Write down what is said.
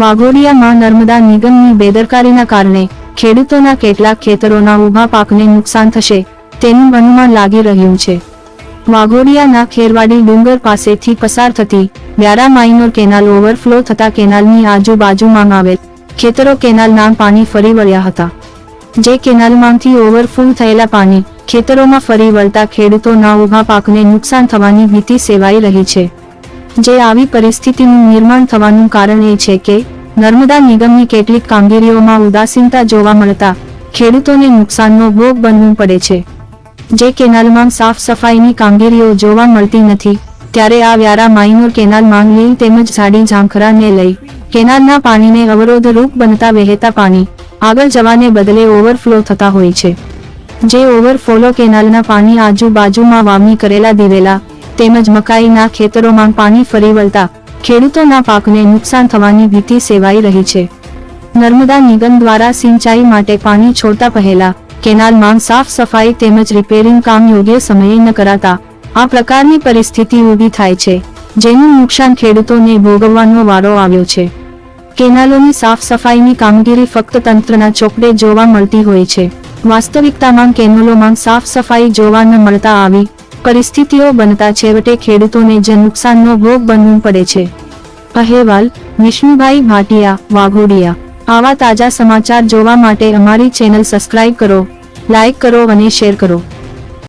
વાઘોડિયામાં નર્મદા નિગમની બેદરકારીના કારણે ખેડૂતોના કેટલાક ખેતરોના ઊભા પાકને નુકસાન થશે તેનું અનુમાન લાગી રહ્યું છે. વાઘોડિયાના ખેરવાડી ડુંગર પાસેથી પસાર થતી વ્યારા માઇનોર કેનાલ ઓવરફ્લો થતા કેનાલની આજુબાજુમાં આવેલ ખેતરો કેનાલના પાણી ફરી વળ્યા હતા. જે કેનાલમાંથી ઓવરફ્લો થયેલા પાણી ખેતરોમાં ફરી વળતા ખેડૂતોના ઊભા પાકને નુકસાન થવાની ભીતિ સેવાઈ રહી છે. જે આવી પરિસ્થિતિનું નિર્માણ થવાનું કારણ એ છે કે નર્મદા નિગમની કેટલીક કામગીરીઓમાં ઉદાસીનતા જોવા મળતા ખેડૂતોને નુકસાનનો ભોગ બનવું પડે છે. જે કેનાલમાં સાફ સફાઈની કામગીરીઓ જોવા મળતી નથી, ત્યારે આ વ્યારા માઇનોર કેનાલ લીલ તેમજ ઝાડી ઝાંખરાને લઈ કેનાલના પાણીને અવરોધ રૂપ બનતા વહેતા પાણી આગળ જવાને બદલે ઓવરફ્લો થતા હોય છે. જે ઓવરફ્લો કેનાલના પાણી આજુબાજુમાં વાવણી કરેલા દિવેલા તેમજ મકાઈના ખેતરોમાં પાણી ફરી વળતા ખેડૂતોના પાકને નુકસાન થવાની ભીતિ સેવાઈ રહી છે. નર્મદા નિગમ દ્વારા સિંચાઈ માટે પાણી છોડતા પહેલા કેનાલમાં સાફ સફાઈ તેમજ રિપેરિંગ કામ યોગ્ય સમયે ન કરાતા આ પ્રકારની પરિસ્થિતિ ઊભી થાય છે, જેનું નુકસાન ખેડૂતોને ભોગવવાનો વારો આવ્યો છે. કેનાલોની સાફ સફાઈની કામગીરી ફક્ત તંત્રના ચોપડે જોવા મળતી હોય છે. વાસ્તવિકતામાં કેનાલોમાં સાફ સફાઈ જોવા ન મળતા આવી પરિસ્થિતિઓ બનતા છેવટે ખેડૂતોને જ નુકસાનનો ભોગ બનવું પડે છે. અહેવાલ, વિષ્ણુભાઈ ભાટિયા, વાઘોડિયા. આવા તાજા સમાચાર જોવા માટે અમારી ચેનલ સબસ્ક્રાઇબ કરો, લાઇક કરો અને શેર કરો.